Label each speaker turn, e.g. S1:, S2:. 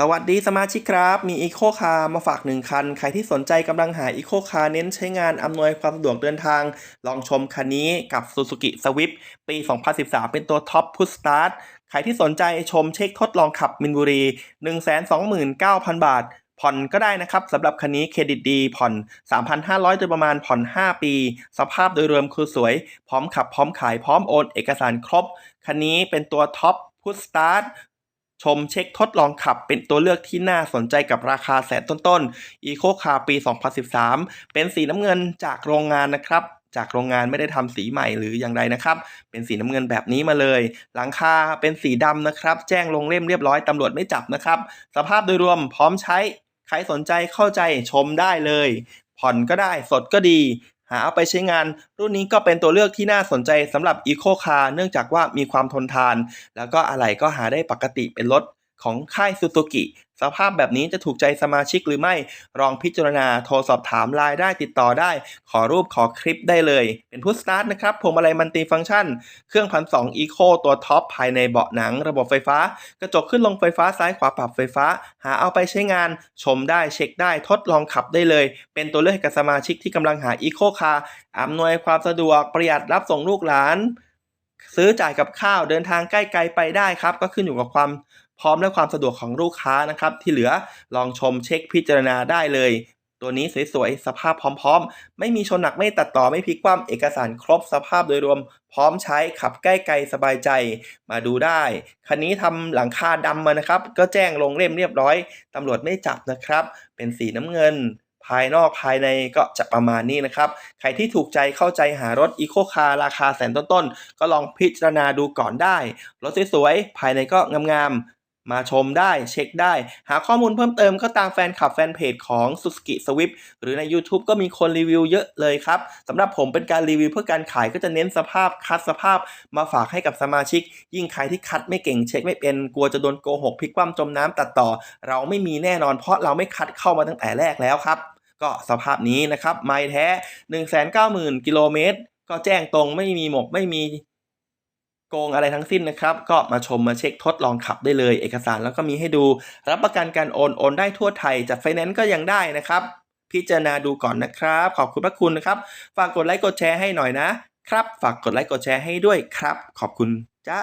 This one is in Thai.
S1: สวัสดีสมาชิกครับ มีอีโคคาร์มาฝากหนึ่งคัน ใครที่สนใจกำลังหาอีโคคาร์เน้นใช้งานอำนวยความสะดวกเดินทาง ลองชมคันนี้กับ Suzuki Swift ปี 2013 เป็นตัวท็อปพุ s สตาร์ทใครที่สนใจชมเช็คทดลองขับมินบุรี 129,000 บาท ผ่อนก็ได้นะครับสำหรับคันนี้เครดิตดี ผ่อน 3,500 โดยประมาณผ่อน 5 ปี สภาพโดยรวมคือสวย พร้อมขับพร้อมขายพร้อมโอนเอกสารครบ คันนี้เป็นตัวท็อปพุ s สตาร์ท ชมเช็คทดลองขับเป็นตัวเลือกที่น่าสนใจกับราคาแสนต้นๆ Eco Car ปี 2013 เป็นสีน้ำเงินจากโรงงานนะครับ จากโรงงานไม่ได้ทำสีใหม่หรืออย่างไรนะครับ เป็นสีน้ำเงินแบบนี้มาเลย หลังคาเป็นสีดำนะครับ แจ้งลงเล่มเรียบร้อยตำรวจไม่จับนะครับ สภาพโดยรวมพร้อมใช้ ใครสนใจเข้าใจชมได้เลย ผ่อนก็ได้สดก็ดี หาเอาไปใช้งาน รุ่นนี้ก็เป็นตัวเลือกที่น่าสนใจสำหรับ Eco Car เนื่องจากว่ามีความทนทาน แล้วก็อะไหล่ก็หาได้ปกติเป็นรถ ของค่ายซูซูกิ สภาพแบบนี้จะถูกใจสมาชิกหรือไม่ ลองพิจารณาโทรสอบถามไลน์ได้ติดต่อได้ ขอรูปขอคลิปได้เลย เป็นพุทสตาร์ทนะครับพวงมาลัยมันติฟังก์ชัน เครื่องพันสองอีโคตัวท็อปภายในเบาะหนัง ระบบไฟฟ้า กระจกขึ้นลงไฟฟ้าซ้ายขวาปรับไฟฟ้า หาเอาไปใช้งาน ชมได้เช็คได้ทดลองขับได้เลย เป็นตัวเลือกให้กับสมาชิกที่กำลังหาอีโคคาร์อำนวยความสะดวกประหยัดรับส่งลูกหลาน ซื้อจ่ายกับข้าวเดินทางใกล้ไกลไปได้ครับ ก็ขึ้นอยู่กับความ พร้อมและความสะดวกของลูกค้านะครับ ที่เหลือลองชมเช็คพิจารณาได้เลย ตัวนี้สวยๆ สภาพพร้อมๆ ไม่มีชนหนักไม่ตัดต่อไม่พลิกคว่ำเอกสารครบสภาพโดยรวม พร้อมใช้ขับใกล้ไกลสบายใจมาดูได้ คันนี้ทำหลังคาดำมานะครับ ก็แจ้งลงเล่มเรียบร้อยตำรวจไม่จับนะครับ เป็นสีน้ำเงินภายนอกภายในก็จะประมาณนี้นะครับ ใครที่ถูกใจเข้าใจหารถอีโคคาร์ราคาแสนต้นๆ ก็ลองพิจารณาดูก่อนได้ รถสวยๆ ภายในก็งามๆ มาชมได้เช็คได้ หาข้อมูลเพิ่มเติมก็ตามแฟนคลับแฟนเพจของ Suzuki Swift หรือใน YouTube ก็มีคนรีวิวเยอะเลยครับสำหรับผมเป็นการรีวิวเพื่อการขายก็จะเน้นสภาพคัดสภาพมาฝากให้กับสมาชิก ยิ่งใครที่คัดไม่เก่งเช็คไม่เป็นกลัวจะโดนโกหกพลิกคว่ำจมน้ำตัดต่อ เราไม่มีแน่นอนเพราะเราไม่คัดเข้ามาตั้งแต่แรกแล้วครับ ก็สภาพนี้นะครับไม่แท้ 190,000กิโลเมตรก็แจ้งตรงไม่มีหมกไม่มี กงอะไรทั้งสิ้นนะครับ ก็มาชมมาเช็คทดลองขับได้เลย เอกสารแล้วก็มีให้ดู รับประกันการโอนโอนได้ทั่วไทย จัดไฟแนนซ์ก็ยังได้นะครับ พิจารณาดูก่อนนะครับ ขอบคุณพระคุณนะครับ ฝากกดไลค์กดแชร์ให้หน่อยนะครับ ฝากกดไลค์กดแชร์ให้ด้วยครับ ขอบคุณจ้า